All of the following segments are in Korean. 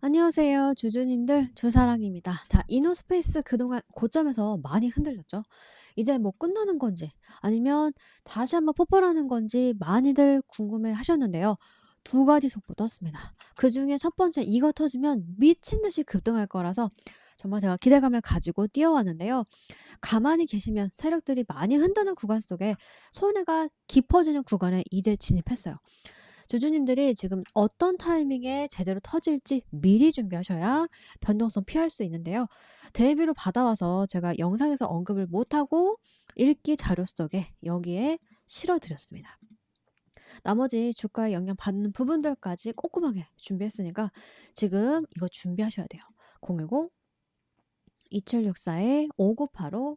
안녕하세요. 주주님들 주사랑입니다. 자, 이노스페이스 그동안 고점에서 많이 흔들렸죠. 이제 뭐 끝나는 건지 아니면 다시 한번 폭발하는 건지 많이들 궁금해 하셨는데요. 두 가지 속보 떴습니다. 그 중에 첫 번째 이거 터지면 미친 듯이 급등할 거라서 정말 제가 기대감을 가지고 뛰어왔는데요. 가만히 계시면 세력들이 많이 흔드는 구간 속에 손해가 깊어지는 구간에 이제 진입했어요. 주주님들이 지금 어떤 타이밍에 제대로 터질지 미리 준비하셔야 변동성 피할 수 있는데요. 대비로 받아와서 제가 영상에서 언급을 못하고 읽기 자료 속에 여기에 실어드렸습니다. 나머지 주가에 영향 받는 부분들까지 꼼꼼하게 준비했으니까 지금 이거 준비하셔야 돼요. 010 2764에 5985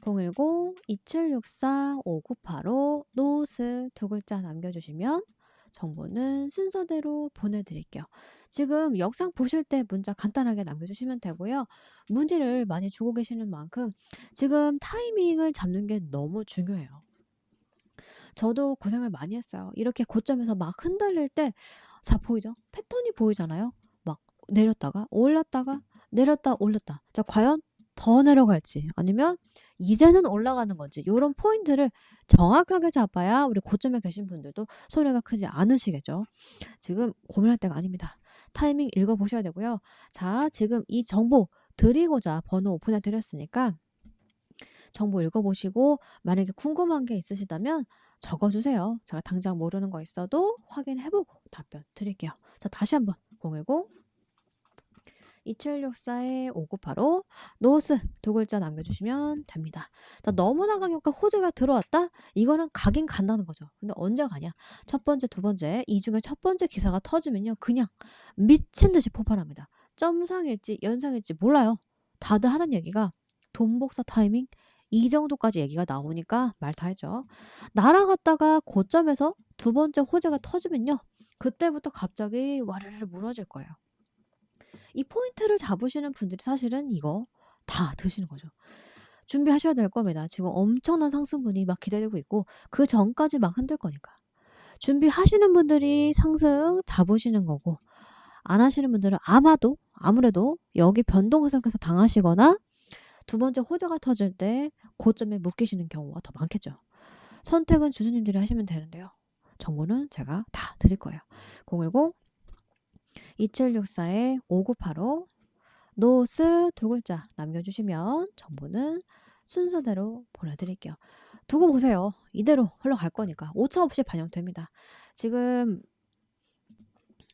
010-2764-5985 노스 두 글자 남겨주시면 정보는 순서대로 보내드릴게요. 지금 영상 보실 때 문자 간단하게 남겨주시면 되고요. 문의를 많이 주고 계시는 만큼 지금 타이밍을 잡는 게 너무 중요해요. 저도 고생을 많이 했어요. 이렇게 고점에서 막 흔들릴 때, 자, 보이죠? 패턴이 보이잖아요? 막 내렸다가, 올랐다가, 내렸다, 올렸다. 자, 과연 더 내려갈지 아니면 이제는 올라가는 건지 요런 포인트를 정확하게 잡아야 우리 고점에 계신 분들도 손해가 크지 않으시겠죠. 지금 고민할 때가 아닙니다. 타이밍 읽어 보셔야 되고요. 자, 지금 이 정보 드리고자 번호 오픈해 드렸으니까 정보 읽어 보시고 만약에 궁금한 게 있으시다면 적어 주세요. 제가 당장 모르는 거 있어도 확인해 보고 답변 드릴게요. 자, 다시 한번 010 2764에 5985 노스 두 글자 남겨주시면 됩니다. 자, 너무나 강력한 호재가 들어왔다? 이거는 가긴 간다는 거죠. 근데 언제 가냐? 첫 번째, 두 번째, 이 중에 첫 번째 기사가 터지면요. 그냥 미친 듯이 폭발합니다. 점상일지 연상일지 몰라요. 다들 하는 얘기가 돈 복사 타이밍 이 정도까지 얘기가 나오니까 말다 했죠. 날아갔다가 고점에서 두 번째 호재가 터지면요. 그때부터 갑자기 와르르 무너질 거예요. 이 포인트를 잡으시는 분들이 사실은 이거 다 드시는 거죠. 준비하셔야 될 겁니다. 지금 엄청난 상승분이 막 기다리고 있고 그 전까지 막 흔들 거니까. 준비하시는 분들이 상승 잡으시는 거고 안 하시는 분들은 아마도 아무래도 여기 변동 상에서 당하시거나 두 번째 호재가 터질 때 고점에 묶이시는 경우가 더 많겠죠. 선택은 주주님들이 하시면 되는데요. 정보는 제가 다 드릴 거예요. 010 2764에 5985 노스 두 글자 남겨주시면 정보는 순서대로 보내드릴게요. 두고 보세요. 이대로 흘러갈 거니까 오차 없이 반영됩니다. 지금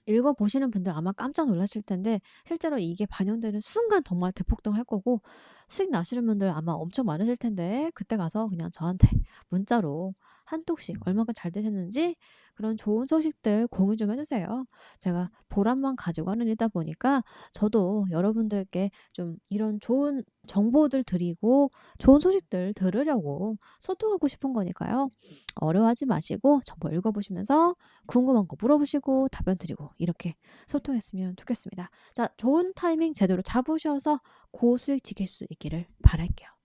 읽어보시는 분들 아마 깜짝 놀라실 텐데 실제로 이게 반영되는 순간 정말 대폭등할 거고 수익 나시는 분들 아마 엄청 많으실 텐데 그때 가서 그냥 저한테 문자로 한톡씩 얼마가 잘 되셨는지 그런 좋은 소식들 공유 좀 해주세요. 제가 보람만 하는 일이다 보니까 저도 여러분들께 좀 이런 좋은 정보들 드리고 좋은 소식들 들으려고 소통하고 싶은 거니까요. 어려워하지 마시고 정보 읽어보시면서 궁금한 거 물어보시고 답변 드리고 이렇게 소통했으면 좋겠습니다. 자, 좋은 타이밍 제대로 잡으셔서 고수익 지킬 수 있기를 바랄게요.